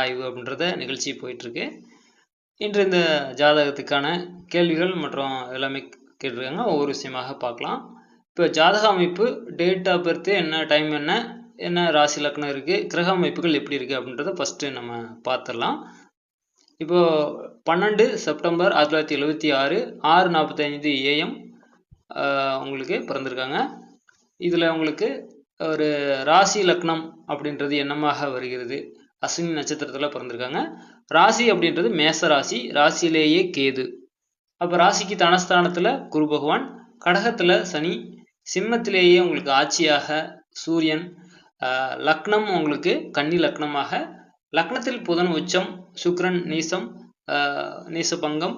ஆய்வு அப்படின்றத நிகழ்ச்சி போயிட்டுருக்கு. இன்று இந்த ஜாதகத்துக்கான கேள்விகள் மற்றும் எல்லாமே கேட்டிருக்காங்க. ஒவ்வொரு விஷயமாக பார்க்கலாம். இப்போ ஜாதக அமைப்பு டேட் ஆஃப் பர்த் என்ன டைம் என்ன என்ன ராசி லக்னம் இருக்குது கிரக அமைப்புகள் எப்படி இருக்குது அப்படின்றத ஃபஸ்ட்டு நம்ம பார்த்துடலாம். இப்போது பன்னெண்டு செப்டம்பர் ஆயிரத்தி தொள்ளாயிரத்தி எழுபத்தி ஆறு ஆறு நாற்பத்தைந்து ஏஎம் உங்களுக்கு பிறந்திருக்காங்க. இதில் உங்களுக்கு ஒரு ராசி லக்னம் அப்படின்றது என்னமாக வருகிறது? அஸ்வினி நட்சத்திரத்தில் பிறந்திருக்காங்க. ராசி அப்படின்றது மேச ராசி ராசியிலேயே கேது. அப்போ ராசிக்கு தனஸ்தானத்தில் குரு பகவான். கடகத்தில் சனி. சிம்மத்திலேயே உங்களுக்கு ஆட்சியாக சூரியன். லக்னம் உங்களுக்கு கன்னி லக்னமாக. லக்னத்தில் புதன் உச்சம் சுக்ரன் நீசம் நீசபங்கம்.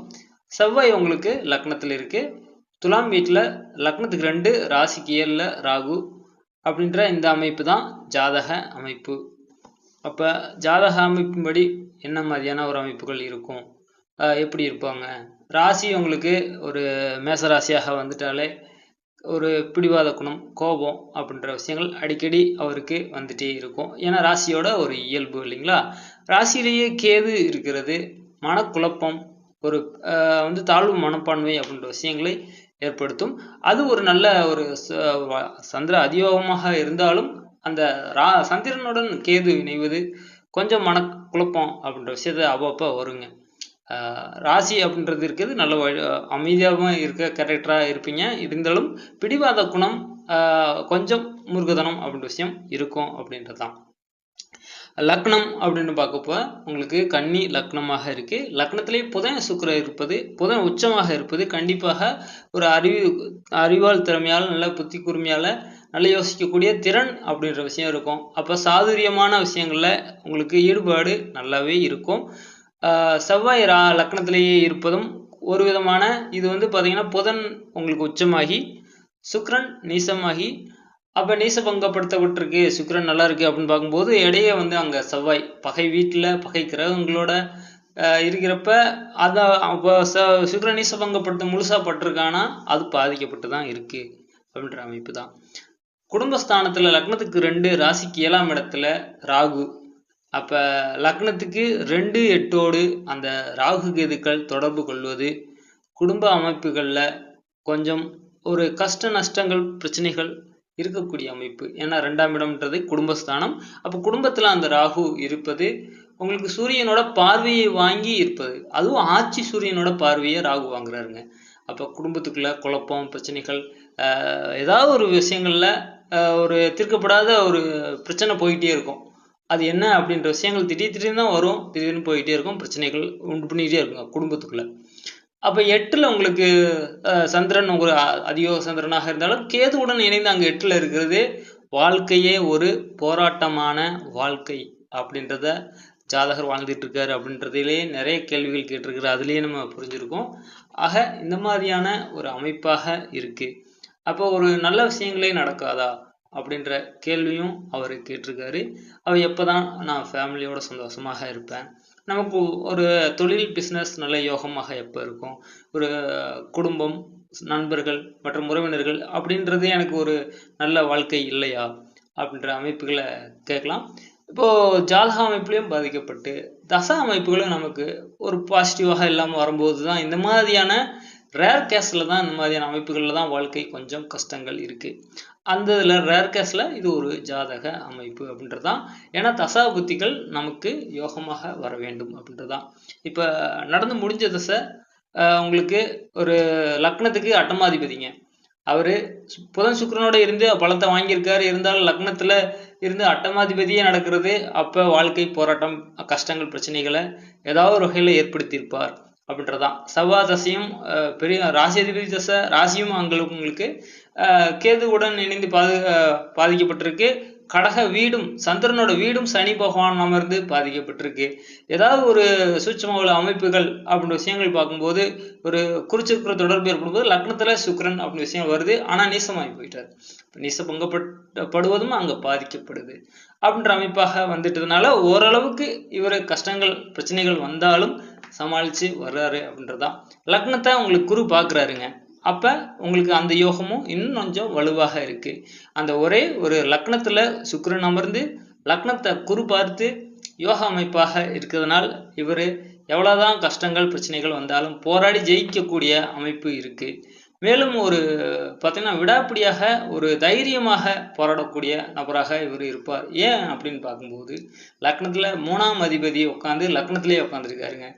செவ்வாய் உங்களுக்கு லக்னத்தில் இருக்குது துலாம் வீட்டில் லக்னத்துக்கு ரெண்டு ராசிக்கு ஏழில் ராகு அப்படின்ற இந்த அமைப்பு தான் ஜாதக அமைப்பு. அப்போ ஜாதக அமைப்பின்படி என்ன மாதிரியான ஒரு அமைப்புகள் இருக்கும்? எப்படி இருப்பாங்க? ராசி உங்களுக்கு ஒரு மேச ராசியாக வந்துட்டாலே ஒரு பிடிவாத குணம் கோபம் அப்படின்ற விஷயங்கள் அடிக்கடி அவருக்கு வந்துட்டே இருக்கும். ஏன்னா ராசியோட ஒரு இயல்பு இல்லைங்களா? ராசியிலேயே கேது இருக்கிறது மனக்குழப்பம் ஒரு வந்து தாழ்வு மனப்பான்மை அப்படின்ற விஷயங்களை ஏற்படுத்தும். அது ஒரு நல்ல ஒரு சந்திர அதியோகமாக இருந்தாலும் அந்த ரா சந்திரனுடன் கேது இணைவது கொஞ்சம் மனக்குழப்பம் அப்படின்ற விஷயத்த அவ்வப்போ வருங்க. ராசி அப்படின்றது இருக்குது நல்ல அமைதியாகவும் இருக்க கேரக்டராக இருப்பீங்க. இருந்தாலும் பிடிவாத குணம் கொஞ்சம் முருகதனம் அப்படின்ற விஷயம் இருக்கும் அப்படின்றது தான் லக்னம் அப்படின்னு பார்க்கப்போ உங்களுக்கு கன்னி லக்னமாக இருக்குது லக்னத்திலே புதன் சுக்கரம் இருப்பது புதன் உச்சமாக இருப்பது கண்டிப்பாக ஒரு அறிவு அறிவால் திறமையால் நல்ல புத்தி கூர்மையால் நல்லா யோசிக்கக்கூடிய திறன் அப்படின்ற விஷயம் இருக்கும். அப்போ சாதுரியமான விஷயங்களில் உங்களுக்கு ஈடுபாடு நல்லாவே இருக்கும். செவ்வாய் ரா லக்னத்திலேயே இருப்பதும் ஒரு விதமான இது வந்து பார்த்திங்கன்னா புதன் உங்களுக்கு உச்சமாகி சுக்ரன் நீசமாகி அப்போ நீசபங்கப்படுத்தப்பட்டிருக்கு சுக்கரன் நல்லா இருக்கு அப்படின்னு பார்க்கும்போது இடையே வந்து அங்கே செவ்வாய். பகை வீட்டில் பகை கிரகங்களோட இருக்கிறப்ப அதை அப்போ ச சுக்ர நீசபங்கப்படுத்த முழுசாக பட்டிருக்கானா? அது பாதிக்கப்பட்டு தான் இருக்கு அப்படின்ற அமைப்பு தான் குடும்பஸ்தானத்தில் லக்னத்துக்கு ரெண்டு ராசிக்கு ஏழாம் இடத்துல ராகு. அப்போ லக்னத்துக்கு ரெண்டு எட்டோடு அந்த ராகு கேதுக்கள் தொடர்பு கொள்வது குடும்ப அமைப்புகளில் கொஞ்சம் ஒரு கஷ்ட நஷ்டங்கள் பிரச்சனைகள் இருக்கக்கூடிய அமைப்பு. ஏன்னா ரெண்டாம் இடம்ன்றது குடும்பஸ்தானம். அப்போ குடும்பத்தில் அந்த ராகு இருப்பது உங்களுக்கு சூரியனோட பார்வையை வாங்கி இருப்பது. அதுவும் ஆட்சி சூரியனோட பார்வையை ராகு வாங்குறாருங்க. அப்போ குடும்பத்துக்குள்ளே குழப்பம் பிரச்சனைகள் ஏதாவது ஒரு விஷயங்களில் ஒரு தீர்க்கப்படாத ஒரு பிரச்சனை போயிட்டே இருக்கும். அது என்ன அப்படின்ற விஷயங்கள் திடீர் திடீர்னு தான் வரும். திடீர்னு போயிட்டே இருக்கும். பிரச்சனைகள் உண்டு பண்ணிக்கிட்டே இருக்குங்க குடும்பத்துக்குள்ள. அப்போ எட்டில் உங்களுக்கு சந்திரன் ஒரு அதிக சந்திரனாக இருந்தாலும் கேதுவுடன் இணைந்து அங்கே எட்டில் இருக்கிறது. வாழ்க்கையே ஒரு போராட்டமான வாழ்க்கை அப்படின்றத ஜாதகர் வாழ்ந்துட்டு இருக்காரு அப்படின்றதிலே நிறைய கேள்விகள் கேட்டிருக்காரு அதுலேயே நம்ம புரிஞ்சிருக்கோம். ஆக இந்த மாதிரியான ஒரு அமைப்பாக இருக்கு. அப்போ ஒரு நல்ல விஷயங்களே நடக்காதா? அப்படின்ற கேள்வியும் அவர் கேட்டிருக்காரு. அவர் எப்போ தான் நான் ஃபேமிலியோட சந்தோஷமாக இருப்பேன்? நமக்கு ஒரு தொழில் பிஸ்னஸ் நல்ல யோகமாக எப்போ இருக்கும்? ஒரு குடும்பம் நண்பர்கள் மற்றும் உறவினர்கள் அப்படின்றது எனக்கு ஒரு நல்ல வாழ்க்கை இல்லையா? அப்படின்ற அமைப்புகளை கேட்கலாம். இப்போது ஜாதக அமைப்புலையும் பாதிக்கப்பட்டு தசா அமைப்புகளும் நமக்கு ஒரு பாசிட்டிவாக இல்லாமல் வரும்போது தான் இந்த மாதிரியான ரேர் கேஸில் தான் இந்த மாதிரியான அமைப்புகளில் தான் வாழ்க்கை கொஞ்சம் கஷ்டங்கள் இருக்குது அந்த இதில் ரேர் கேஸில் இது ஒரு ஜாதக அமைப்பு அப்படின்றது தான் ஏன்னா தசா புத்திகள் நமக்கு யோகமாக வர வேண்டும் அப்படின்றது தான் இப்போ நடந்து முடிஞ்ச தசை உங்களுக்கு ஒரு லக்னத்துக்கு அட்டமாதிபதிங்க. அவர் புதன் சுக்கரனோட இருந்து பலத்தை வாங்கியிருக்காரு. இருந்தாலும் லக்னத்தில் இருந்து அட்டமாதிபதியே நடக்கிறது. அப்போ வாழ்க்கை போராட்டம் கஷ்டங்கள் பிரச்சனைகளை ஏதாவது ஒரு வகையில் ஏற்படுத்தியிருப்பார். அப்படின்றதான். செவ்வாய் தசையும் பெரிய ராசியதிபதி தசை ராசியும் அங்களுக்கு உங்களுக்கு கேதுவுடன் இணைந்து பாதுகா பாதிக்கப்பட்டிருக்கு. கடக வீடும் சந்திரனோட வீடும் சனி பகவான் அமர்ந்து பாதிக்கப்பட்டிருக்கு. ஏதாவது ஒரு சூட்சம அமைப்புகள் அப்படின்ற விஷயங்கள் பார்க்கும்போது ஒரு குறிச்சிருக்கிற தொடர்பு ஏற்படும்போது லக்னத்தில் சுக்கரன் அப்படின்ற விஷயம் வருது. ஆனால் நீசமாகி போயிட்டார். நீச பங்கப்படுவதும் அங்கே பாதிக்கப்படுது. அப்படின்ற அமைப்பாக வந்துட்டதுனால ஓரளவுக்கு இவர் கஷ்டங்கள் பிரச்சனைகள் வந்தாலும் சமாளித்து வர்றாரு அப்படின்றதான் லக்னத்தை உங்களுக்கு குரு பார்க்குறாருங்க அப்போ உங்களுக்கு அந்த யோகமும் இன்னும் கொஞ்சம் வலுவாக இருக்குது அந்த ஒரே ஒரு லக்னத்தில் சுக்கரன் அமர்ந்து லக்னத்தை குரு பார்த்து யோகா அமைப்பாக இருக்கிறதுனால் இவர் எவ்வளோதான் கஷ்டங்கள் பிரச்சனைகள் வந்தாலும் போராடி ஜெயிக்கக்கூடிய அமைப்பு இருக்குது மேலும் ஒரு பார்த்தீங்கன்னா விடாப்பிடியாக ஒரு தைரியமாக போராடக்கூடிய நபராக இவர் இருப்பார். ஏன் அப்படின்னு பார்க்கும்போது லக்னத்தில் மூணாம் அதிபதி உட்காந்து லக்னத்திலேயே உட்காந்துருக்காருங்க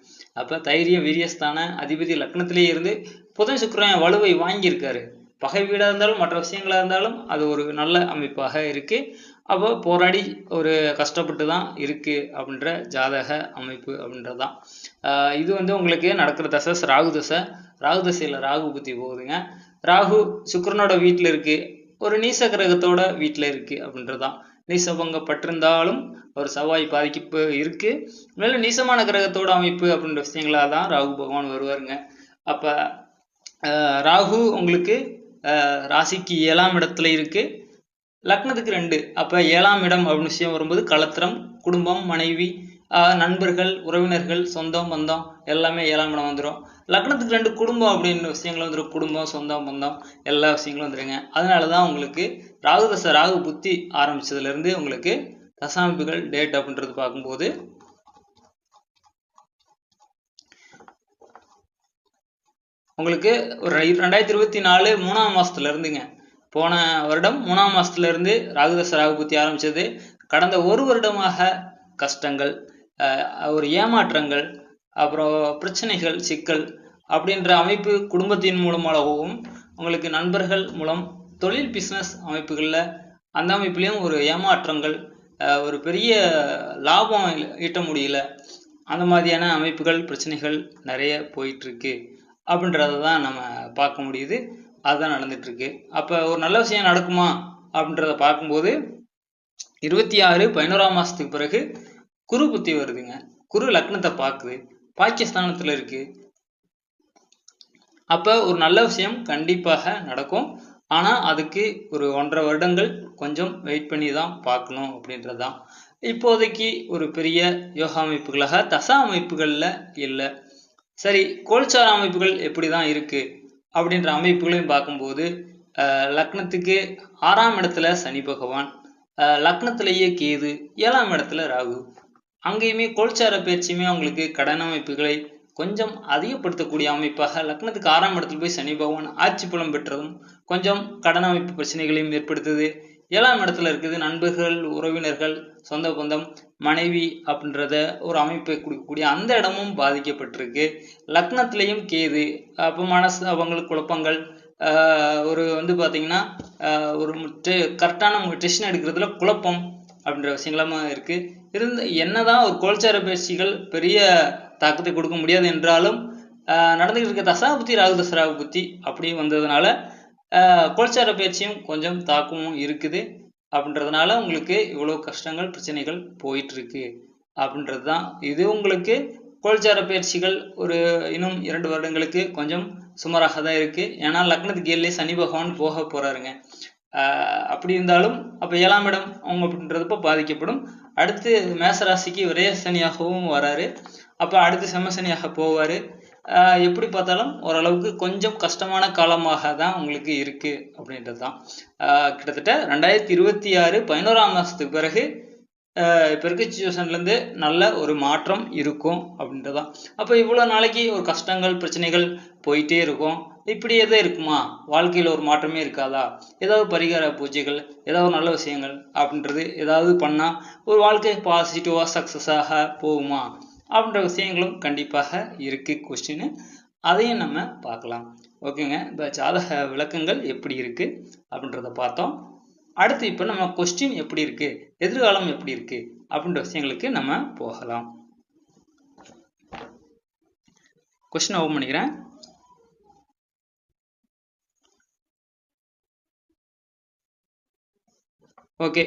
அப்போ தைரியம் வீரியஸ்தான அதிபதி லக்னத்திலேயே இருந்து புதன் சுக்கரன் வலுவை வாங்கியிருக்காரு. பகை வீடாக இருந்தாலும் மற்ற விஷயங்களாக இருந்தாலும் அது ஒரு நல்ல அமைப்பாக இருக்குது அப்போ போராடி ஒரு கஷ்டப்பட்டு தான் இருக்குது அப்படின்ற ஜாதக அமைப்பு அப்படின்றது தான் இது வந்து உங்களுக்கு நடக்கிற தசை ராகு தசை. ராகு தசையில் ராகு புத்தி போகுதுங்க. ராகு சுக்கரனோட வீட்டில் இருக்குது ஒரு நீச கிரகத்தோட வீட்டில் இருக்குது அப்படின்றது தான் நீசபங்கப்பட்டிருந்தாலும் ஒரு செவ்வாய் பாதிப்பு இருக்குது மேலும் நீசமான கிரகத்தோட அமைப்பு அப்படின்ற விஷயங்களாக தான் ராகு பகவான் வருவாருங்க. அப்போ ராகு உங்களுக்கு ராசிக்கு ஏழாம் இடத்துல இருக்குது லக்னத்துக்கு ரெண்டு. அப்போ ஏழாம் இடம் அப்படின்னு விஷயம் வரும்போது கலத்திரம் குடும்பம் மனைவி நண்பர்கள் உறவினர்கள் சொந்தம் பந்தம் எல்லாமே ஏழாம் இடம் வந்துடும் லக்னத்துக்கு ரெண்டு குடும்பம் அப்படின்னு விஷயங்கள் வந்துடும் குடும்பம் சொந்தம் பந்தம் எல்லா விஷயங்களும் வந்துடுங்க அதனால தான் உங்களுக்கு ராகு தசை ராகு புத்தி ஆரம்பித்ததுலேருந்து உங்களுக்கு தசாமிப்புகள் டேட் அப்படின்றது பார்க்கும்போது உங்களுக்கு ஒரு ரெண்டாயிரத்தி இருபத்தி நாலு மூணாம் மாசத்துல இருந்துங்க போன வருடம் மூணாம் மாதத்துலேருந்து ராகுதச ராகு புத்தி கடந்த ஒரு வருடமாக கஷ்டங்கள் ஒரு ஏமாற்றங்கள் அப்புறம் பிரச்சனைகள் சிக்கல் அப்படின்ற அமைப்பு குடும்பத்தின் மூலமாகவும் உங்களுக்கு நண்பர்கள் மூலம் தொழில் பிஸ்னஸ் அமைப்புகளில் அந்த அமைப்புலேயும் ஒரு ஏமாற்றங்கள் ஒரு பெரிய லாபம் ஈட்ட முடியல. அந்த மாதிரியான அமைப்புகள் பிரச்சனைகள் நிறைய போயிட்டுருக்கு அப்படின்றத தான் நம்ம பார்க்க முடியுது. அதுதான் நடந்துட்டுருக்கு. அப்போ ஒரு நல்ல விஷயம் நடக்குமா அப்படின்றத பார்க்கும்போது இருபத்தி ஆறு பதினோராம் மாதத்துக்கு பிறகு குரு புத்தி வருதுங்க. குரு லக்னத்தை பார்க்குது. பாக்கியஸ்தானத்தில் இருக்கு. அப்போ ஒரு நல்ல விஷயம் கண்டிப்பாக நடக்கும். ஆனால் அதுக்கு ஒரு ஒன்றரை வருடங்கள் கொஞ்சம் வெயிட் பண்ணி தான் பார்க்கணும் அப்படின்றது தான் இப்போதைக்கு ஒரு பெரிய யோகா அமைப்புகளாக தசா அமைப்புகளில் இல்லை. சரி கோல்சார அமைப்புகள் எப்படி தான் இருக்குது அப்படின்ற அமைப்புகளையும் பார்க்கும்போது லக்னத்துக்கு ஆறாம் இடத்துல சனி பகவான் லக்னத்திலேயே கேது ஏழாம் இடத்துல ராகு. அங்கேயுமே கோல்சார பயிற்சியுமே அவங்களுக்கு கடன் அமைப்புகளை கொஞ்சம் அதிகப்படுத்தக்கூடிய அமைப்பாக லக்னத்துக்கு ஆறாம் இடத்துல போய் சனி பகவான் ஆட்சி புலம் பெற்றதும் கொஞ்சம் கடன் அமைப்பு பிரச்சனைகளையும் ஏற்படுத்துது. ஏழாம் இடத்துல இருக்குது நண்பர்கள் உறவினர்கள் சொந்த பந்தம் மனைவி அப்படின்றத ஒரு அமைப்பை கொடுக்கக்கூடிய அந்த இடமும் பாதிக்கப்பட்டிருக்கு. லக்னத்திலையும் கேது அப்போ மனசு அவங்களுக்கு குழப்பங்கள் ஒரு வந்து பார்த்தீங்கன்னா ஒரு ஒரு கரெக்டான டெசிஷன் எடுக்கிறதுல குழப்பம் அப்படின்ற விஷயங்களாம இருக்குது இருந்த என்னதான் ஒரு கோல்சார பயிற்சிகள் பெரிய தாக்கத்தை கொடுக்க முடியாது என்றாலும் நடந்துகிட்டு இருக்க தசாபுத்தி ராகு தசராகு அப்படி வந்ததுனால கோல்சார பயிற்சியும் கொஞ்சம் தாக்கமும் இருக்குது. அப்படின்றதுனால உங்களுக்கு இவ்வளோ கஷ்டங்கள் பிரச்சனைகள் போயிட்டு இருக்கு அப்படின்றது தான் இது உங்களுக்கு கோல்சார பயிற்சிகள் ஒரு இன்னும் இரண்டு வருடங்களுக்கு கொஞ்சம் சுமாராக தான் இருக்குது ஏன்னா லக்னத்துக்கு ஏழிலே சனி பகவான் போக போகிறாருங்க அப்படி இருந்தாலும் அப்போ ஏழாம் இடம் அவங்க அப்படின்றதப்ப பாதிக்கப்படும். அடுத்து மேசராசிக்கு ஒரே சனியாகவும் வராரு. அப்போ அடுத்து செம்மசனியாக போவார். எப்படி பார்த்தாலும் ஓரளவுக்கு கொஞ்சம் கஷ்டமான காலமாக தான் உங்களுக்கு இருக்குது அப்படின்றது தான் கிட்டத்தட்ட ரெண்டாயிரத்தி இருபத்தி ஆறு பதினோராம் மாதத்துக்கு பிறகு இப்போ இருக்க சுச்சுவேஷன்லேருந்து நல்ல ஒரு மாற்றம் இருக்கும் அப்படின்றது தான் அப்போ இவ்வளோ நாளைக்கு ஒரு கஷ்டங்கள் பிரச்சனைகள் போயிட்டே இருக்கும். இப்படியே தான் இருக்குமா? வாழ்க்கையில் ஒரு மாற்றமே இருக்காதா? ஏதாவது பரிகார பூஜைகள் ஏதாவது ஒரு நல்ல விஷயங்கள் அப்படின்றது ஏதாவது பண்ணால் ஒரு வாழ்க்கை பாசிட்டிவாக சக்ஸஸாக போகுமா? அப்படின்ற விஷயங்களும் கண்டிப்பாக இருக்குது கொஸ்டின் அதையும் நம்ம பார்க்கலாம். ஓகேங்க. இப்போ ஜாதக விளக்கங்கள் எப்படி இருக்கு அப்படின்றத பார்த்தோம். அடுத்து இப்போ நம்ம கொஸ்டின் எப்படி இருக்குது எதிர்காலம் எப்படி இருக்குது அப்படின்ற விஷயங்களுக்கு நம்ம போகலாம். கொஸ்டின் ஓப்பன் பண்ணிக்கிறேன். ஓகே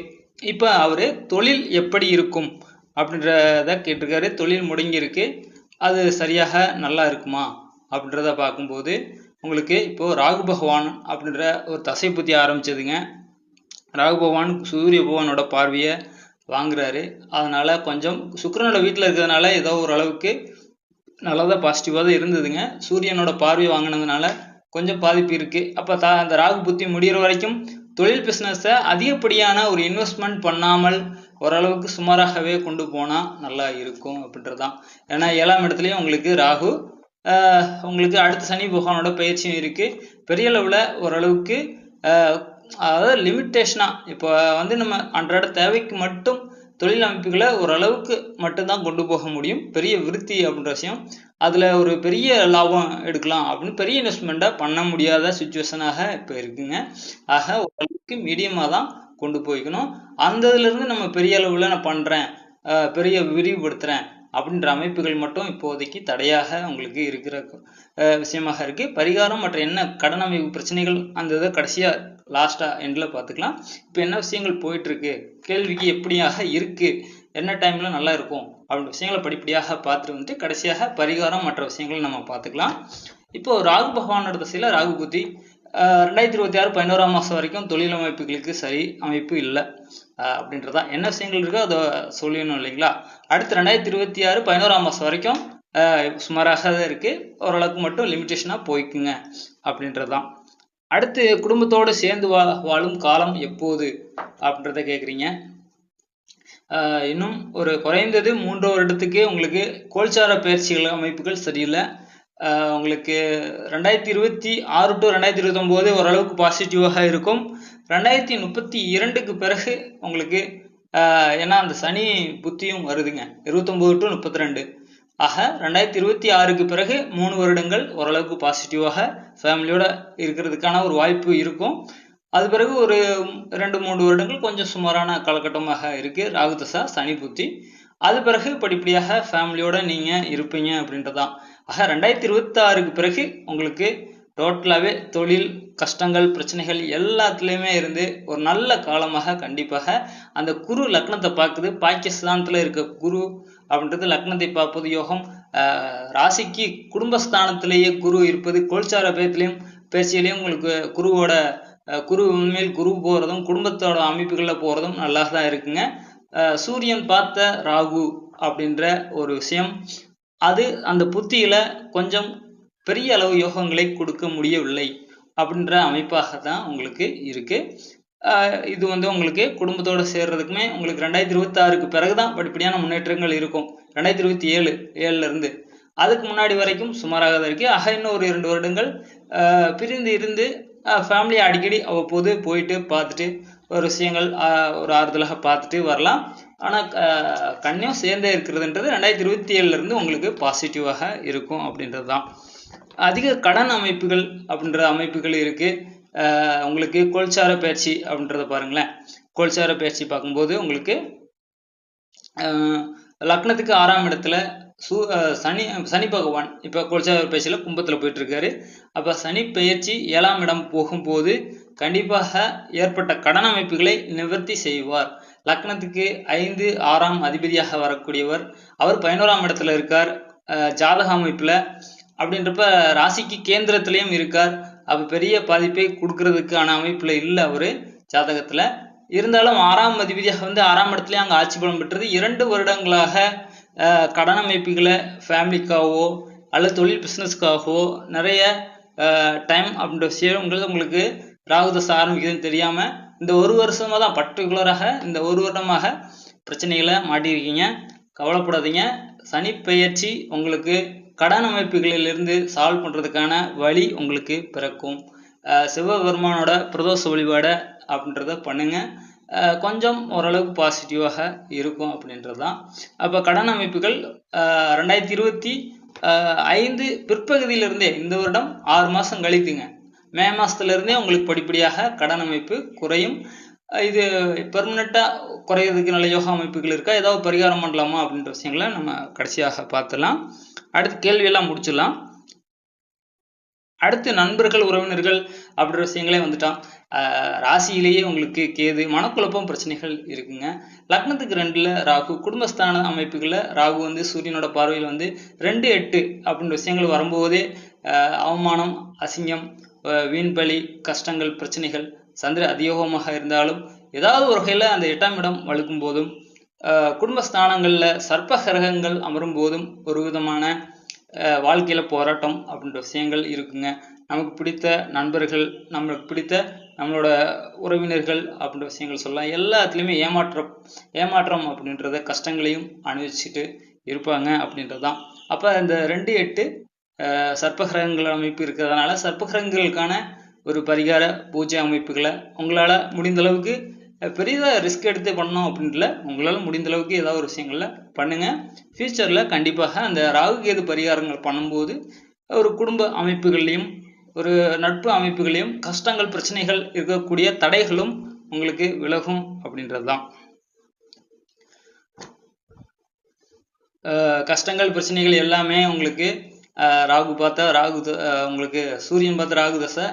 இப்போ அவர் தொழில் எப்படி இருக்கும்? அப்படின்றத கேட்டிருக்காரு. தொழில் முடங்கியிருக்கு. அது சரியாக நல்லா இருக்குமா? அப்படின்றத பார்க்கும்போது உங்களுக்கு இப்போது ராகு பகவான் அப்படின்ற ஒரு தசை புத்தி ஆரம்பிச்சதுங்க. ராகு பகவான் சூரிய பகவானோட பார்வையை வாங்குறாரு. அதனால் கொஞ்சம் சுக்கரனோட வீட்டில் இருக்கிறதுனால ஏதோ ஓரளவுக்கு நல்லதாக பாசிட்டிவாக தான் இருந்ததுங்க. சூரியனோட பார்வை வாங்கினதுனால கொஞ்சம் பாதிப்பு இருக்குது அப்போ த அந்த ராகு புத்தி முடிகிற வரைக்கும் தொழில் பிஸ்னஸை அதிகப்படியான ஒரு இன்வெஸ்ட்மெண்ட் பண்ணாமல் ஓரளவுக்கு சுமாராகவே கொண்டு போனால் நல்லா இருக்கும் அப்படின்றது தான் ஏன்னா ஏழாம் இடத்துலையும் உங்களுக்கு ராகு உங்களுக்கு அடுத்த சனி பகவானோட பயிற்சியும் இருக்குது பெரிய அளவில் ஓரளவுக்கு அதாவது லிமிட்டேஷனாக இப்போ வந்து நம்ம அன்றாட தேவைக்கு மட்டும் தொழில் அமைப்புகளை ஓரளவுக்கு மட்டும்தான் கொண்டு போக முடியும். பெரிய விருத்தி அப்படின்ற விஷயம். அதில் ஒரு பெரிய லாபம் எடுக்கலாம் அப்படின்னு பெரிய இன்வெஸ்ட்மெண்ட்டாக பண்ண முடியாத சுச்சுவேஷனாக இப்போ இருக்குங்க. ஆக ஓரளவுக்கு மீடியமாக தான் கொண்டு போய்க்கணும். அந்த இதுலேருந்து நம்ம பெரிய அளவில் நான் பண்ணுறேன் பெரிய விரிவுபடுத்துகிறேன் அப்படின்ற அமைப்புகள் மட்டும் இப்போதைக்கு தடையாக உங்களுக்கு இருக்கிற விஷயமாக இருக்குது பரிகாரம் மற்ற என்ன கடன் அமைப்பு பிரச்சனைகள் அந்த இதை கடைசியாக லாஸ்ட்டாக எண்டில் பார்த்துக்கலாம். இப்போ என்ன விஷயங்கள் போயிட்டுருக்கு? கேள்விக்கு எப்படியாக இருக்குது என்ன டைமில் நல்லா இருக்கும்? அப்படின்ற விஷயங்களை படிப்படியாக பார்த்துட்டு வந்துட்டு கடைசியாக பரிகாரம் மற்ற விஷயங்களை நம்ம பார்த்துக்கலாம். இப்போ ராகு பகவானோட திசையில் ராகு புத்தி ரெண்டாயிரத்தி இருபத்தி ஆறு பதினோராம் மாதம் வரைக்கும் தொழில் அமைப்புகளுக்கு சரி அமைப்பு இல்லை. அப்படின்றதா என்ன விஷயங்கள் இருக்கோ அதை சொல்லணும் இல்லைங்களா? அடுத்து ரெண்டாயிரத்தி இருபத்தி ஆறு பதினோராம் மாதம் வரைக்கும் சுமாராக தான் இருக்குது ஓரளவுக்கு மட்டும் லிமிட்டேஷனாக போய்க்குங்க அப்படின்றது. தான் அடுத்து குடும்பத்தோடு சேர்ந்து வா வாழும் காலம் எப்போது அப்படின்றத கேட்குறீங்க இன்னும் ஒரு குறைந்தது மூன்று வருடத்துக்கு உங்களுக்கு கோல்சார பயிற்சிகள் அமைப்புகள் சரியில்லை. உங்களுக்கு ரெண்டாயிரத்தி இருபத்தி ஆறு டு ரெண்டாயிரத்தி இருபத்தொம்போது ஓரளவுக்கு பாசிட்டிவாக இருக்கும். ரெண்டாயிரத்தி முப்பத்தி இரண்டுக்கு பிறகு உங்களுக்கு ஏன்னா அந்த சனி புத்தியும் வருதுங்க. இருபத்தொம்போது டு முப்பத்தி ரெண்டு. ஆக ரெண்டாயிரத்தி இருபத்தி ஆறுக்கு பிறகு மூணு வருடங்கள் ஓரளவுக்கு பாசிட்டிவாக ஃபேமிலியோட இருக்கிறதுக்கான ஒரு வாய்ப்பு இருக்கும். அது பிறகு ஒரு ரெண்டு மூணு வருடங்கள் கொஞ்சம் சுமாரான காலகட்டமாக இருக்குது ராகுதசா சனி புத்தி. அது பிறகு படிப்படியாக ஃபேமிலியோட நீங்கள் இருப்பீங்க அப்படின்றதான். ஆக ரெண்டாயிரத்தி இருபத்தாறுக்கு பிறகு உங்களுக்கு டோட்டலாகவே தொழில் கஷ்டங்கள் பிரச்சனைகள் எல்லாத்துலேயுமே இருந்து ஒரு நல்ல காலமாக கண்டிப்பாக அந்த குரு லக்னத்தை பார்க்குது. பாகிஸ்தானத்தில் இருக்க குரு அப்படின்றது லக்னத்தை பார்ப்பது யோகம். ராசிக்கு குடும்பஸ்தானத்திலேயே குரு இருப்பது கோல்சார பேத்திலையும் பேச்சிலையும் உங்களுக்கு குருவோட குரு உண்மையில் குரு போகிறதும் குடும்பத்தோட அமைப்புகளில் போகிறதும் நல்லா தான் இருக்குங்க சூரியன் பார்த்த ராகு அப்படின்ற ஒரு விஷயம். அது அந்த புத்தியில் கொஞ்சம் பெரிய அளவு யோகங்களை கொடுக்க முடியவில்லை அப்படின்ற அமைப்பாக தான் உங்களுக்கு இருக்கு. இது வந்து உங்களுக்கு குடும்பத்தோடு சேர்றதுக்குமே உங்களுக்கு ரெண்டாயிரத்தி இருபத்தாறுக்கு பிறகு தான் படிப்படியான முன்னேற்றங்கள் இருக்கும். ரெண்டாயிரத்தி இருபத்தி ஏழு ஏழுலேருந்து அதுக்கு முன்னாடி வரைக்கும் சுமாராக தான் இருக்குது ஆக இன்னும் ஒரு இரண்டு வருடங்கள் பிரிந்து இருந்து ஃபேமிலியை அடிக்கடி அவ்வப்போது போயிட்டு பார்த்துட்டு ஒரு விஷயங்கள் ஒரு ஆறுதலாக பார்த்துட்டு வரலாம். ஆனால் கண்ணியம் சேர்ந்தே இருக்கிறதுன்றது ரெண்டாயிரத்தி இருபத்தி ஏழுலேருந்து உங்களுக்கு பாசிட்டிவாக இருக்கும் அப்படின்றது தான் அதிக கடன் அமைப்புகள் அப்படின்ற அமைப்புகள் இருக்குது உங்களுக்கு கோல்சார பயிற்சி அப்படின்றத பாருங்களேன். கோல்சார பயிற்சி பார்க்கும்போது உங்களுக்கு லக்னத்துக்கு ஆறாம் இடத்துல சூ சனி சனி பகவான் இப்போ கோல்சார பயிற்சியில் கும்பத்தில் போயிட்டுருக்காரு அப்போ சனி பயிற்சி ஏழாம் இடம் போகும்போது கண்டிப்பாக ஏற்பட்ட கடன் அமைப்புகளை நிவர்த்தி செய்வார். லக்னத்துக்கு ஐந்து ஆறாம் அதிபதியாக வரக்கூடியவர். அவர் பதினோராம் இடத்துல இருக்கார். ஜாதக அமைப்பில் அப்படின்றப்ப ராசிக்கு கேந்திரத்திலையும் இருக்கார். அப்போ பெரிய பாதிப்பை கொடுக்கறதுக்கான அமைப்பில் இல்லை அவர் ஜாதகத்தில். இருந்தாலும் ஆறாம் அதிபதியாக வந்து ஆறாம் இடத்துலையும் அங்கே ஆட்சி பலம் பெற்றது. இரண்டு வருடங்களாக கடன் அமைப்புகளை ஃபேமிலிக்காகவோ அல்லது தொழில் பிஸ்னஸ்க்காகவோ நிறைய டைம் அப்படின்ற விஷயங்கள் உங்களுக்கு ராகுதசை ஆரம்பிக்குதுன்னு தெரியாமல் இந்த ஒரு வருஷமாக தான் பர்டிகுலராக இந்த ஒரு வருடமாக பிரச்சனைகளை மாட்டியிருக்கீங்க. கவலைப்படாதீங்க. சனி பெயர்ச்சி உங்களுக்கு கடன் அமைப்புகளிலிருந்து சால்வ் பண்ணுறதுக்கான வழி உங்களுக்கு பிறக்கும். சிவபெருமானோட பிரதோஷ வழிபாடை அப்படின்றத பண்ணுங்க. கொஞ்சம் ஓரளவுக்கு பாசிட்டிவாக இருக்கும் அப்படின்றது தான் அப்போ கடன் அமைப்புகள் ரெண்டாயிரத்தி இருபத்தி ஐந்து பிற்பகுதியிலிருந்தே இந்த வருடம் ஆறு மாதம் கழித்துங்க. மே மாதத்துலேருந்தே உங்களுக்கு படிப்படியாக கடன் அமைப்பு குறையும். இது பெர்மனெண்ட்டாக குறையிறதுக்கு நல்ல யோகா அமைப்புகள் இருக்கா? ஏதாவது பரிகாரம் பண்ணலாமா அப்படின்ற விஷயங்களை நம்ம கடைசியாக பார்த்துலாம் அடுத்து கேள்வியெல்லாம் முடிச்சிடலாம். அடுத்து நண்பர்கள் உறவினர்கள் அப்படின்ற விஷயங்களே வந்துட்டான் ராசியிலேயே உங்களுக்கு கேது மனக்குழப்பம் பிரச்சனைகள் இருக்குங்க. லக்னத்துக்கு ரெண்டுல ராகு குடும்பஸ்தான அமைப்புகளில் ராகு வந்து சூரியனோட பார்வையில் வந்து ரெண்டு எட்டு அப்படின்ற விஷயங்கள் வரும்போதே ஆஹ் அவமானம் அசிங்கம் வீண்பலி கஷ்டங்கள் பிரச்சனைகள் சந்திர அதியோகமாக இருந்தாலும் ஏதாவது ஒரு வகையில் அந்த எட்டாம் இடம் வழுக்கும் போதும் குடும்ப குடும்பஸ்தானங்களில் சர்ப்ப கிரகங்கள் அமரும் போதும் ஒரு விதமான வாழ்க்கையில் போராட்டம் அப்படின்ற விஷயங்கள் இருக்குங்க. நமக்கு பிடித்த நண்பர்கள் நம்மளுக்கு பிடித்த நம்மளோட உறவினர்கள் அப்படின்ற விஷயங்கள் சொல்லலாம். எல்லாத்துலேயுமே ஏமாற்றம் ஏமாற்றம் அப்படின்றத கஷ்டங்களையும் அனுபவிச்சுட்டு இருப்பாங்க அப்படின்றது தான் அப்போ இந்த ரெண்டு எட்டு சர்ப்பகிரகங்கள் அமைப்பு இருக்கிறதுனால சர்ப்பகிரகங்களுக்கான ஒரு பரிகார பூஜை அமைப்புகளை உங்களால் முடிந்த அளவுக்கு பெரியதாக ரிஸ்க் எடுத்து பண்ணோம் அப்படின்ட்டுல உங்களால் முடிந்த அளவுக்கு ஏதாவது ஒரு விஷயங்களில் பண்ணுங்கள் ஃப்யூச்சரில் கண்டிப்பாக அந்த ராகு கேது பரிகாரங்கள் பண்ணும்போது ஒரு குடும்ப அமைப்புகள்லையும் ஒரு நட்பு அமைப்புகளையும் கஷ்டங்கள் பிரச்சனைகள் இருக்கக்கூடிய தடைகளும் உங்களுக்கு விலகும் அப்படின்றது தான் கஷ்டங்கள் பிரச்சனைகள் எல்லாமே உங்களுக்கு ராகு பார்த்தா ராகு உங்களுக்கு சூரியன் பார்த்தா ராகு தசை.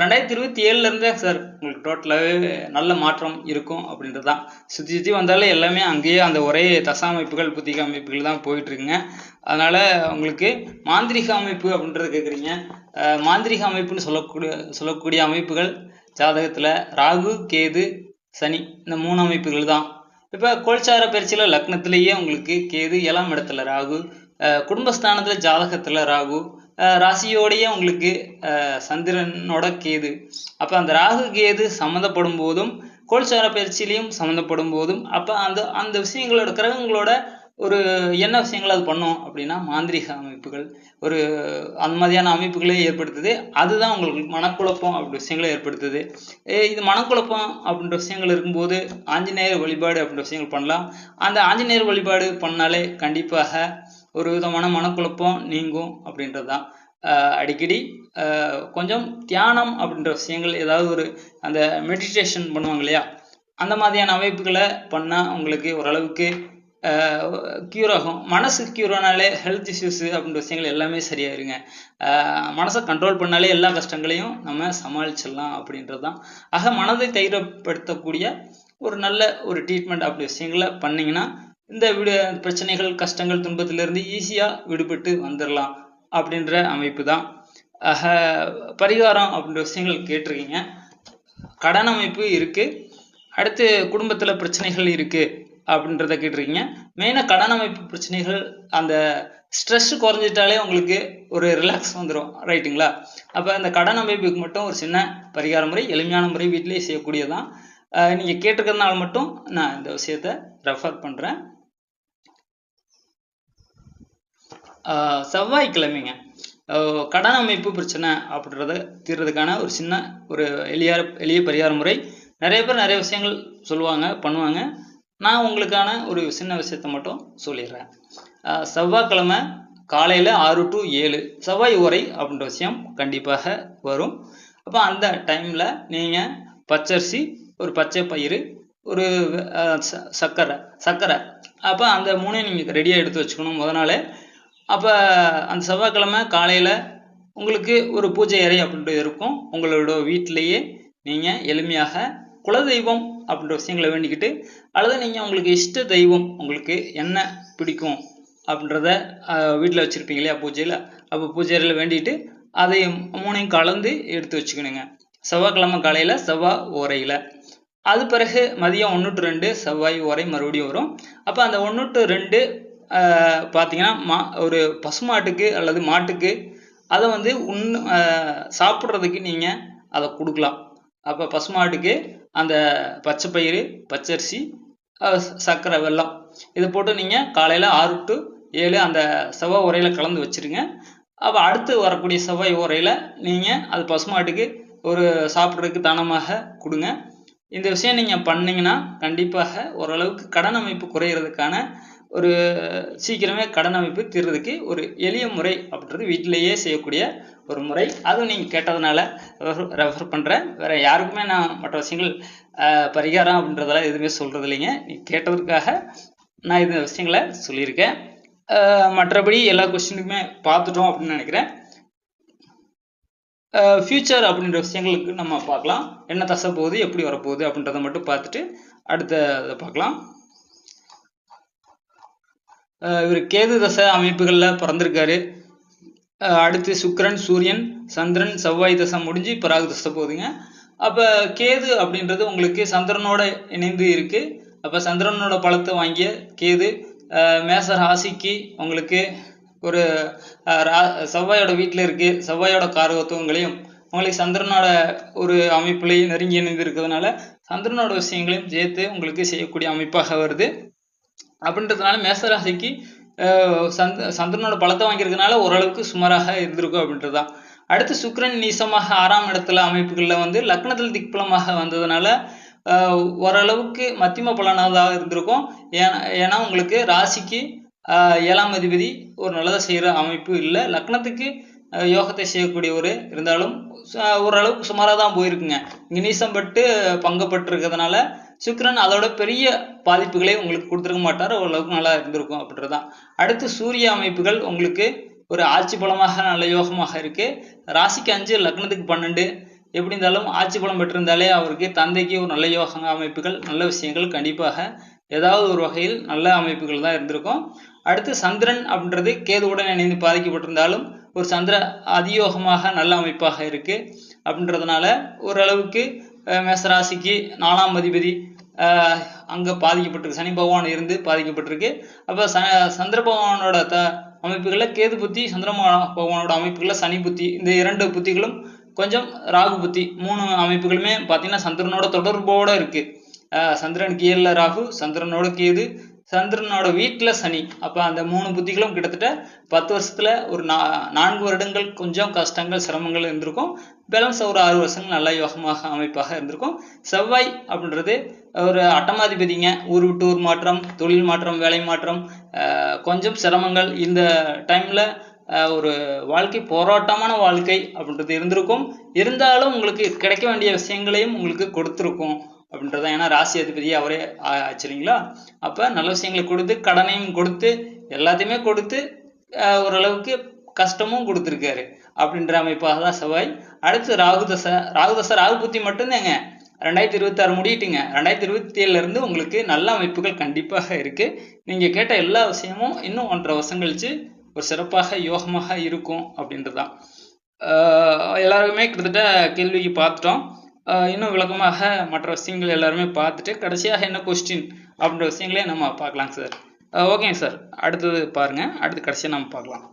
ரெண்டாயிரத்தி இருபத்தி ஏழுலேருந்தே சார் உங்களுக்கு டோட்டலாகவே நல்ல மாற்றம் இருக்கும் அப்படின்றது தான் சுற்றி சுற்றி வந்தாலே எல்லாமே அங்கேயே அந்த ஒரே தசா அமைப்புகள் புத்திக அமைப்புகள் தான் போயிட்டுருக்குங்க. அதனால் உங்களுக்கு மாந்திரிக அமைப்பு அப்படின்றது கேட்குறீங்க மாந்திரிக அமைப்புன்னு சொல்லக்கூடிய சொல்லக்கூடிய அமைப்புகள் ஜாதகத்தில் ராகு கேது சனி இந்த மூணு அமைப்புகள் தான். இப்போ கோல்சார பயிற்சியில் லக்னத்திலேயே உங்களுக்கு கேது ஏழாம் இடத்துல ராகு குடும்பஸ்தானத்தில் ஜாதகத்தில் ராகு அஹ் ராசியோடையே உங்களுக்கு சந்திரனோட கேது. அப்போ அந்த ராகு கேது சம்மந்தப்படும் போதும் கோல்சார பயிற்சியிலையும் சம்மந்தப்படும் போதும் அப்போ அந்த அந்த விஷயங்களோட கிரகங்களோட ஒரு என்ன விஷயங்கள் அது பண்ணோம் அப்படின்னா மாந்திரிக அமைப்புகள். ஒரு அந்த மாதிரியான அமைப்புகளே ஏற்படுத்துது. அதுதான் உங்களுக்கு மனக்குழப்பம் அப்படின்ற விஷயங்களை ஏற்படுத்துது. இது மனக்குழப்பம் அப்படின்ற விஷயங்கள் இருக்கும்போது ஆஞ்சநேயர் வழிபாடு அப்படின்ற விஷயங்கள் பண்ணலாம். அந்த ஆஞ்சநேயர் வழிபாடு பண்ணாலே கண்டிப்பாக ஒரு விதமான மனக்குழப்பம் நீங்கும் அப்படின்றது தான் அடிக்கடி கொஞ்சம் தியானம் அப்படின்ற விஷயங்கள் ஏதாவது ஒரு அந்த மெடிடேஷன் பண்ணுவாங்க இல்லையா? அந்த மாதிரியான அமைப்புகளை பண்ணால் உங்களுக்கு ஓரளவுக்கு க்யூர் ஆகும். மனசு க்யூர் ஆனாலே ஹெல்த் இஷ்யூஸு அப்படின்ற விஷயங்கள் எல்லாமே சரியாயிருங்க. மனசை கண்ட்ரோல் பண்ணாலே எல்லா கஷ்டங்களையும் நம்ம சமாளிச்சிடலாம் அப்படின்றது தான் ஆக மனதை தைரியப்படுத்தக்கூடிய ஒரு நல்ல ஒரு ட்ரீட்மெண்ட் அப்படி விஷயங்களை பண்ணிங்கன்னா இந்த விடு பிரச்சனைகள் கஷ்டங்கள் துன்பத்திலிருந்து ஈஸியாக விடுபட்டு வந்துடலாம் அப்படின்ற அமைப்பு தான் ஆக பரிகாரம் அப்படின்ற விஷயங்கள் கேட்டிருக்கீங்க. கடன் அமைப்பு இருக்குது அடுத்து குடும்பத்தில் பிரச்சனைகள் இருக்குது அப்படின்றத கேட்டிருக்கீங்க. மெயினாக கடன் அமைப்பு பிரச்சனைகள் அந்த ஸ்ட்ரெஸ் குறைஞ்சிட்டாலே உங்களுக்கு ஒரு ரிலாக்ஸ் வந்துடும் ரைட்டுங்களா அப்போ அந்த கடன் அமைப்புக்கு மட்டும் ஒரு சின்ன பரிகார முறை எளிமையான முறை வீட்டிலேயே செய்யக்கூடியதான் நீங்கள் கேட்டிருக்கிறதுனால மட்டும் நான் இந்த விஷயத்த ரெஃபர் பண்ணுறேன் செவ்வாய்க்கிழமைங்க. கடன் அமைப்பு பிரச்சனை அப்படின்றத தீர்றதுக்கான ஒரு சின்ன ஒரு எளிய எளிய பரிகார முறை. நிறைய பேர் நிறைய விஷயங்கள் சொல்லுவாங்க பண்ணுவாங்க. நான் உங்களுக்கான ஒரு சின்ன விஷயத்த மட்டும் சொல்லிடுறேன். செவ்வாய்க்கிழமை காலையில் ஆறு டு ஏழு. செவ்வாய் உரை அப்படின்ற விஷயம் கண்டிப்பாக வரும். அப்போ அந்த டைமில் நீங்கள் பச்சரிசி ஒரு பச்சை பயிறு ஒரு ச- சர்க்கரை சர்க்கரை அப்போ அந்த மூணையும் நீங்கள் ரெடியாக எடுத்து வச்சுக்கணும். முத நாளே அப்போ அந்த செவ்வாய்க்கிழமை காலையில் உங்களுக்கு ஒரு பூஜை அறை அப்படின்றது இருக்கும். உங்களோட வீட்டிலேயே நீங்கள் எளிமையாக குலதெய்வம் அப்படின்ற விஷயங்களை வேண்டிக்கிட்டு அல்லது நீங்கள் உங்களுக்கு இஷ்ட தெய்வம் உங்களுக்கு என்ன பிடிக்கும் அப்படின்றத வீட்டில் வச்சுருப்பீங்க இல்லையா பூஜையில்? அப்போ பூஜை அறையில் வேண்டிட்டு அதையும் மூணையும் கலந்து எடுத்து வச்சுக்கணுங்க. செவ்வாய்க்கிழமை காலையில் செவ்வாய் ஓரையில். அது பிறகு மதியம் ஒன்று டு ரெண்டு செவ்வாய் ஓரை மறுபடியும் வரும். அப்போ அந்த ஒன்று டு ரெண்டு பார்த்தீங்கன்னா மா ஒரு பசுமாட்டுக்கு அல்லது மாட்டுக்கு அதை வந்து உண் சாப்பிட்றதுக்கு நீங்கள் அதை கொடுக்கலாம். அப்போ பசுமாட்டுக்கு அந்த பச்சை பயிறு பச்சரிசி சர்க்கரை வெல்லம் இதை போட்டு நீங்கள் காலையில் ஆறு டு ஏழு அந்த செவ்வாய் உரையில் கலந்து வச்சுருங்க. அப்போ அடுத்து வரக்கூடிய செவ்வாய் உரையில் நீங்கள் அது பசுமாட்டுக்கு ஒரு சாப்பிட்றதுக்கு தானமாக கொடுங்க. இந்த விஷயம் நீங்கள் பண்ணிங்கன்னா கண்டிப்பாக ஓரளவுக்கு கடன் அமைப்பு குறையிறதுக்கான ஒரு சீக்கிரமே கடன் அமைப்பு தீர்றதுக்கு ஒரு எளிய முறை அப்படின்றது வீட்டிலேயே செய்யக்கூடிய ஒரு முறை. அதுவும் நீங்கள் கேட்டதுனால ரெஃபர் பண்ணுறேன் வேறு யாருக்குமே நான் மற்ற விஷயங்கள் பரிகாரம் அப்படின்றதெல்லாம் எதுவுமே சொல்கிறது இல்லைங்க நீ கேட்டதற்காக நான் இந்த விஷயங்களை சொல்லியிருக்கேன். மற்றபடி எல்லா கொஸ்டினுக்குமே பார்த்துட்டோம் அப்படின்னு நினைக்கிறேன். ஃப்யூச்சர் அப்படின்ற விஷயங்களுக்கு நம்ம பார்க்கலாம். என்ன தசை போகுது எப்படி வரப்போகுது அப்படின்றத மட்டும் பார்த்துட்டு அடுத்த இதை பார்க்கலாம். இவர் கேது தசை அமைப்புகளில் பிறந்திருக்காரு. அடுத்து சுக்கரன் சூரியன் சந்திரன் செவ்வாய் தசை முடிஞ்சு இப்போ தசை போகுதுங்க. அப்போ கேது அப்படின்றது உங்களுக்கு சந்திரனோட இணைந்து இருக்குது அப்போ சந்திரனோட பழத்தை வாங்கிய கேது மேச ராசிக்கு உங்களுக்கு ஒரு ரா- செவ்வாயோட வீட்டில் இருக்குது செவ்வாயோட காரகத்துவங்களையும் உங்களுக்கு சந்திரனோட ஒரு அமைப்புலையும் நெருங்கி இணைந்து இருக்கிறதுனால சந்திரனோட விஷயங்களையும் சேர்த்து உங்களுக்கு செய்யக்கூடிய அமைப்பாக வருது. அப்படின்றதுனால மேசராசிக்கு சந்த சந்திரனோட பலத்தை வாங்கியிருக்கனால ஓரளவுக்கு சுமாராக இருந்திருக்கும் அப்படின்றது தான் அடுத்து சுக்கரன் நீசமாக ஆறாம் இடத்துல அமைப்புகளில் வந்து லக்னத்தில் திக்பலமாக வந்ததுனால ஓரளவுக்கு மத்தியம பலனாக இருந்திருக்கும். ஏன்னா ஏன்னா உங்களுக்கு ராசிக்கு ஏழாம் அதிபதி ஒரு நல்லதை செய்கிற அமைப்பு இல்லை. லக்னத்துக்கு யோகத்தை செய்யக்கூடிய ஒரு இருந்தாலும் ஓரளவுக்கு சுமாராக தான் போயிருக்குங்க. இங்கே நீசம் பட்டு பங்கப்பட்டிருக்கிறதுனால சுக்கிரன் அதோட பெரிய பாதிப்புகளை உங்களுக்கு கொடுத்துருக்க மாட்டார் ஓரளவுக்கு நல்லா இருந்திருக்கும் அப்படின்றது தான் அடுத்து சூரிய அமைப்புகள் உங்களுக்கு ஒரு ஆட்சி பலமாக நல்ல யோகமாக இருக்குது ராசிக்கு அஞ்சு லக்னத்துக்கு பன்னெண்டு. எப்படி இருந்தாலும் ஆட்சி பலம் பெற்றிருந்தாலே அவருக்கு தந்தைக்கு ஒரு நல்ல யோக அமைப்புகள் நல்ல விஷயங்கள் கண்டிப்பாக ஏதாவது ஒரு வகையில் நல்ல அமைப்புகள் தான் இருந்திருக்கும். அடுத்து சந்திரன் அப்படின்றது கேதுவுடன் இணைந்து பாதிக்கப்பட்டிருந்தாலும் ஒரு சந்திர அதியோகமாக நல்ல அமைப்பாக இருக்குது அப்படின்றதுனால ஓரளவுக்கு மேசராசிக்கு நாலாம் அதிபதி அங்கே பாதிக்கப்பட்டிருக்கு. சனி பகவான் இருந்து பாதிக்கப்பட்டிருக்கு. அப்போ ச சந்திர பகவானோட த அமைப்புகளில் கேது புத்தி சந்திர பகவானோட அமைப்புகளில் சனி புத்தி. இந்த இரண்டு புத்திகளும் கொஞ்சம் ராகு புத்தி. மூணு அமைப்புகளுமே பார்த்தீங்கன்னா சந்திரனோட தொடர்போடு இருக்குது சந்திரன் சந்திரனுக்கு ராகு சந்திரனோட கேது சந்திரனோட வீட்டில் சனி. அப்போ அந்த மூணு புத்திகளும் கிட்டத்தட்ட பத்து வருஷத்தில் ஒரு நா நான்கு வருடங்கள் கொஞ்சம் கஷ்டங்கள் சிரமங்கள் இருந்திருக்கும். பேலன்ஸ் ஒரு ஆறு வருஷங்கள் நல்ல யோகமாக அமைப்பாக இருந்திருக்கும். செவ்வாய் அப்படின்றது ஒரு அட்டமாதிபதிங்க. ஊர் விட்டு ஊர் மாற்றம் தொழில் மாற்றம் வேலை மாற்றம் கொஞ்சம் சிரமங்கள். இந்த டைமில் ஒரு வாழ்க்கை போராட்டமான வாழ்க்கை அப்படின்றது இருந்திருக்கும். இருந்தாலும் உங்களுக்கு கிடைக்க வேண்டிய விஷயங்களையும் உங்களுக்கு கொடுத்துருக்கும். அப்படின்றத ஏன்னா ராசி அதிபதி அவரே ஆச்சு ஆச்சுங்களா அப்போ நல்ல விஷயங்களை கொடுத்து கடனையும் கொடுத்து எல்லாத்தையுமே கொடுத்து ஓரளவுக்கு கஷ்டமும் கொடுத்துருக்காரு. அப்படின்ற அமைப்பாக தான் செவ்வாய். அடுத்து ராகு தசை ராகு தசை ராகு புத்தி மட்டும்தாங்க. ரெண்டாயிரத்தி இருபத்தாறு முடியிட்டுங்க. ரெண்டாயிரத்தி இருபத்தி ஏழுலேருந்து உங்களுக்கு நல்ல அமைப்புகள் கண்டிப்பாக இருக்குது நீங்கள் கேட்ட எல்லா விஷயமும் இன்னும் ஒன்றரை வருஷம் கழிச்சு ஒரு சிறப்பாக யோகமாக இருக்கும் அப்படின்றது தான் ஆஹ் எல்லாருமே கிட்டத்தட்ட கேள்விக்கு பார்த்துட்டோம். இன்னும் விளக்கமாக மற்ற விஷயங்கள் எல்லாருமே பார்த்துட்டு கடைசியாக என்ன கொஸ்டின் அப்படின்ற விஷயங்களே நம்ம பார்க்கலாங்க சார் ஓகேங்க சார் அடுத்தது பாருங்க. அடுத்து கடைசியாக நம்ம பார்க்கலாம்.